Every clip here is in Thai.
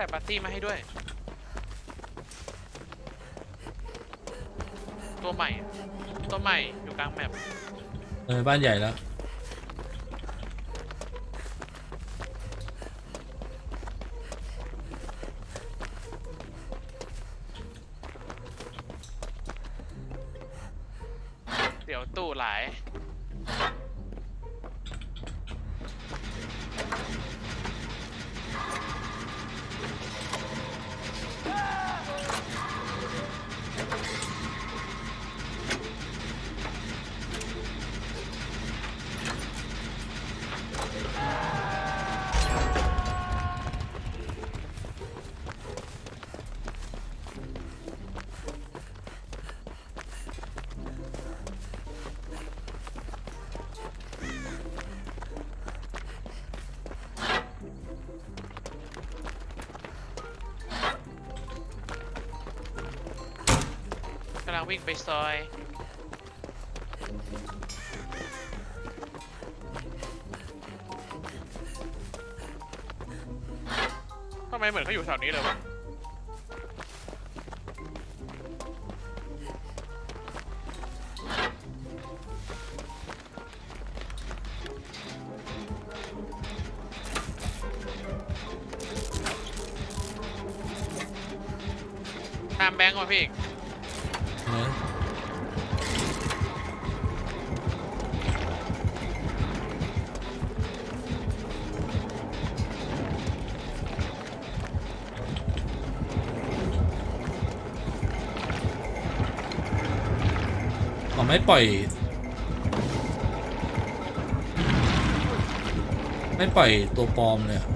ส่ปาร์ตี้มาให้ด้วย ตัวใหม่ ตัวใหม่อยู่กลางแมปเออบ้านใหญ่แล้ว เดี๋ยวตู้หลาย กำลังวิ่งไปซอย ทำไมเหมือนเขาอยู่แถวนี้เลยวะ ตามแบงค์มาพี่อีก เขาไม่ปล่อย ไม่ปล่อยตัวปลอมเลยอะ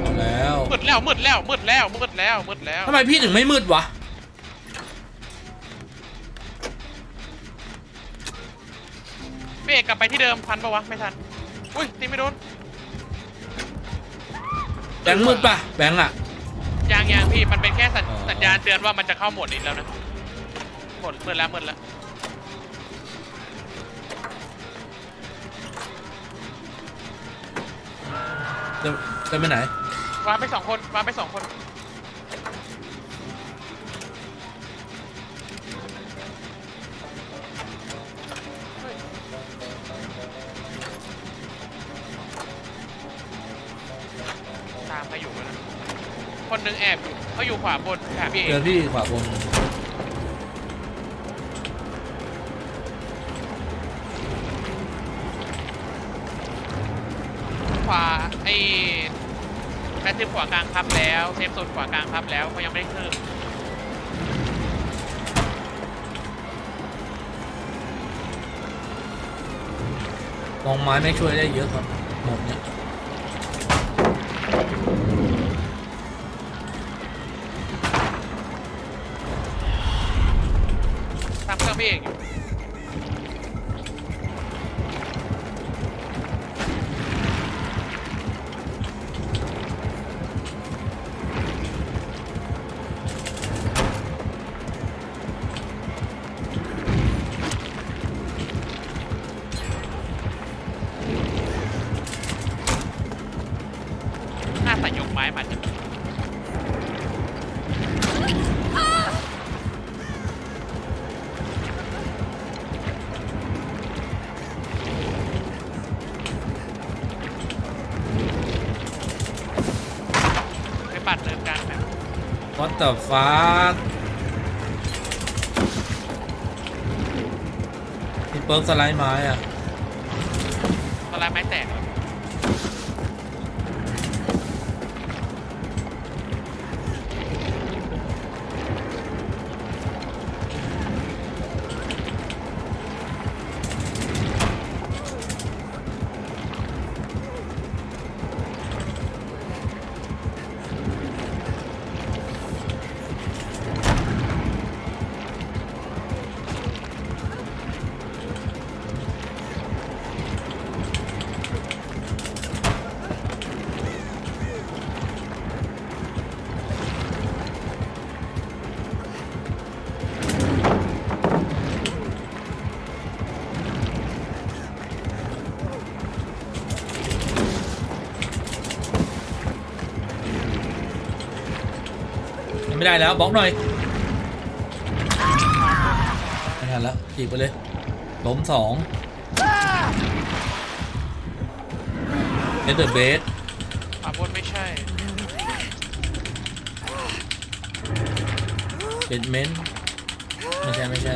เอาแล้วมืดแล้วมืดแล้วมืดแล้วมืดแล้วมืดแล้วทำไมพี่ถึงไม่มืดวะพี่เอกกลับไปที่เดิมทันปะวะไม่ทันอุ้ยตีไม่โดนแบงค์มืดปะแบงค์อะยางยางพี่มันเป็นแค่สัญอ๋อสัญญาณเตือนว่ามันจะเข้าโหมดนี้แล้วนะห มดมืดแล้วมืดแล้วจะจะไปไหน วางไปสองคนวางไปสองคนเฮ้ยตามมาอยู่แล้วนะคนหนึงแอบอยู่เขาอยู่ขวาบนหาพี่เอเจอกพี่ขวาบน ขวาไอ้แมทที่ขวากลางครับแล้ว เซฟโซนขวากลางครับแล้วเขายังไม่ได้เพิ่มมองไม้ไม่ช่วยได้เยอะครับหมดเนี่ย the fuck มีเปิร์กสไลด์ไม้อะตอนแรกไม้แตกเลยเได้แล้วบล็อกหน่อยไม่ทันแล้วจีบไปเลยล้มสองเอเดอร์เบสขวาบนไม่ใช่เบดเมนไม่ใช่ ไม่ใช่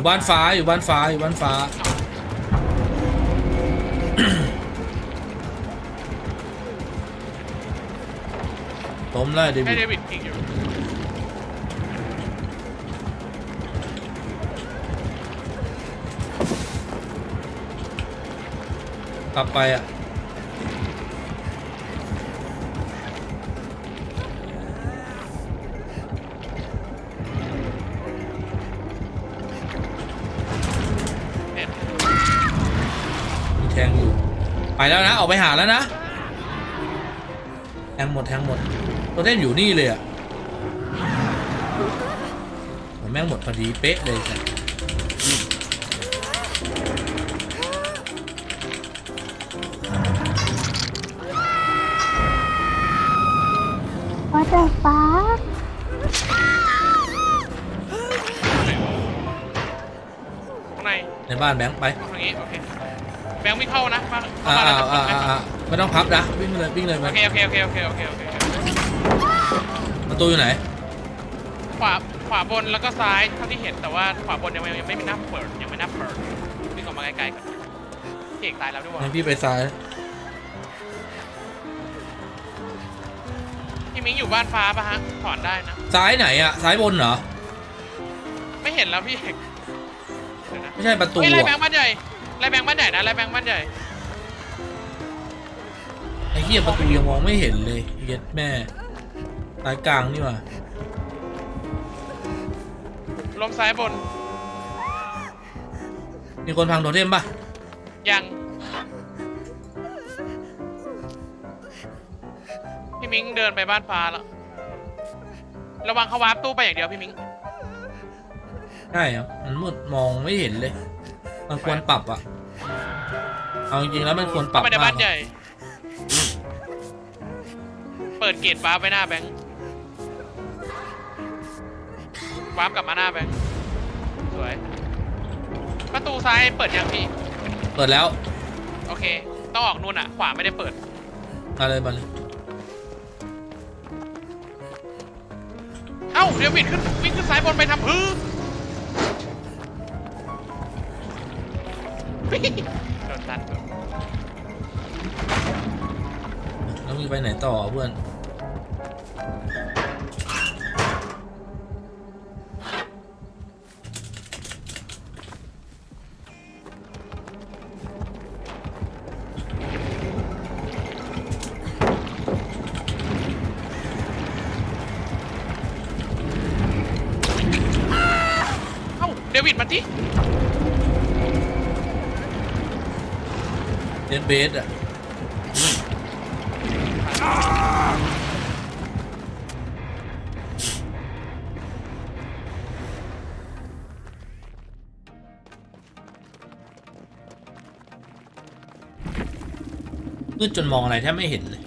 อออยู่บ้านฟ้าอยู่บ้านฟ้าอยู่บ้านฟ้าล้มแล้วเดให้วิดเดวิดยิงอยู่กลับไปอะ ไปแล้วนะ ออกไปหาแล้วนะ แทงหมดแทงหมดตัวเต้นอยู่นี่เลยอะโหแม่งหมดพอดีเป๊ะเลยจ้ะว่าแต่ฟ้าข้างในในบ้านแบงค์ไปตรงนี้ โอเคแบ งค์ไม่เข้านะมาเข้าอ่ามาแล้วอ่าจะอ่าเปิดไหมอ่าไม่ต้องพับนะวิ่งเลยวิ่งเลยโอมาเคโอเคโอเคโอเคโอเคโอเคประตูอยู่ไหนขวาขวาบนแล้วก็ซ้ายเท่าที่เห็นแต่ว่าขวาบนยังไม่ยังไม่มีหน้าเปิดยังไม่หน้าเปิดวิ่งออกมาไกลๆก่อนพี่เอกตายแล้วด้วยวะงั้นพี่ไปซ้ายพี่มิ้งอยู่บ้านฟ้าปะฮะถอนได้นะ ซ้ายไหนอะซ้ายบนเหรอไม่เห็นแล้วพี่เอกเดี๋ยวนะไม่ใช่ประตูเฮ้ยไล่แบงอะค์บ้านใหญ่ ไล่แบงค์บ้านใหญ่นะไล่แบงค์บ้านใหญ่ไอ้เหี้ยประตูยังมองไม่เห็นเลยเย็ดแม่ซ้ายกลางนี่หว่าลมซ้ายบน มีคนพังโทเทมป่ะ ยังพี่มิ้งเดินไปบ้านฟ้าแล้วระวังเขาวาร์ปตู้ไปอย่างเดียวพี่มิ้งใช่ครับมันมืดมองไม่เห็นเลย มันควรปรับอะ เอาจริงๆแล้วมันควรปรัเข้าบไปในมาบ้ากนใหญ่ เปิดเกตวาร์ปไว้หน้าแบงค์วาร์ปกลับมาหน้าแบงค์สวย ประตูซ้ายเปิดยังพี่ เปิดแล้วโอเค ต้องออกนู่นอะ ขวาไม่ได้เปิด มาเลยมาเลยเอ้าเดี๋ยววิดขึ้นวิ่งขึ้นซ้ายบนไปทำพื้น โดนตันแล้วมีไปไหนต่อเพื่อน เอ้าเดวิดมาดิ เดนเบสอะมืดจนมองอะไรแทบไม่เห็นเลย